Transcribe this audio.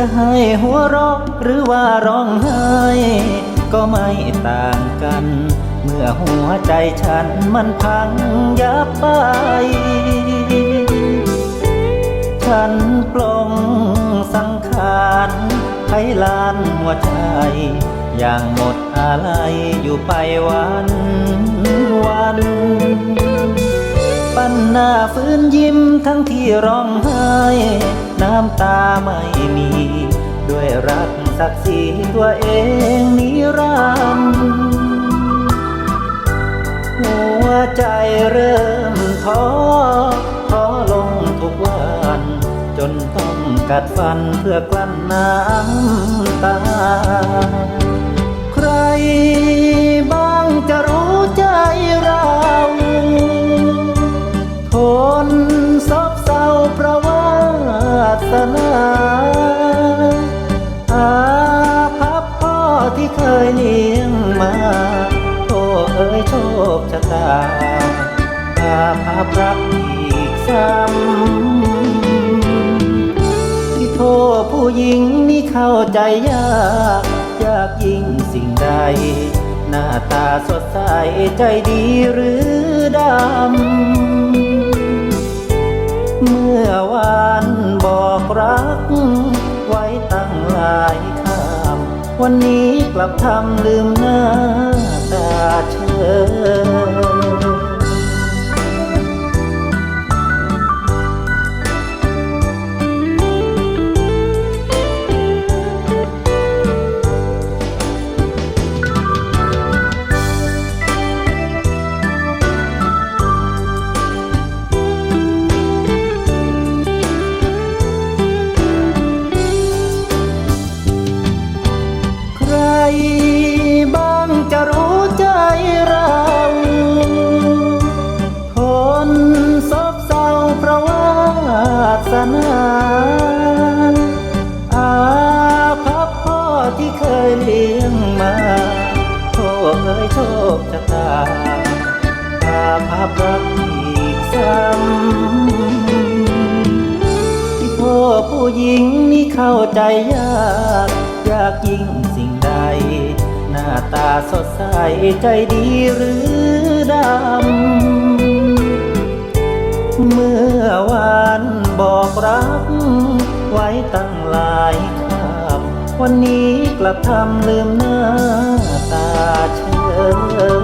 จะให้หัวเราะหรือว่าร้องไห้ ก็ไม่ต่างกัน เมื่อหัวใจฉันมันพังยับไป ฉันปลงสังขารไขลานหัวใจ อย่างหมดอะไรอยู่ไปวันวัน นหน้าฟื้นยิ้มทั้งที่ร้องไห้ น้ำตาไม่มี ด้วยรักศักดิ์ศรีตัวเองนิรันดร์หัวใจเริ่มท้อท้อลงทุกวัน จนต้องกัดฟันเพื่อกลั้นน้ำ ษเอ้โชคชะตาอาภัพรักอีกซ้ำที่โทษผู้หญิงนี่เข้าใจยากยากยิ่งสิ่งใด หน้าตาสดใสใจดีหรือดำ เมื่อวานบอกรัก ไว้ตั้งหลายคำวันนี้ กลับทำลืมหน้าตาเธอ สนาอาภัพพ่อที่เคยเลี้ยงมาโทษเอ้ยโชคชะตาอาภัพรักอีกซ้ำที่พ่อผู้หญิงนี่เข้าใจยากยากยิ่งสิ่งใด หน้าตาสดใสใจดีหรือ ไว้ตั้งหลายคำวันนี้กลับทำลืมหน้าตาเชย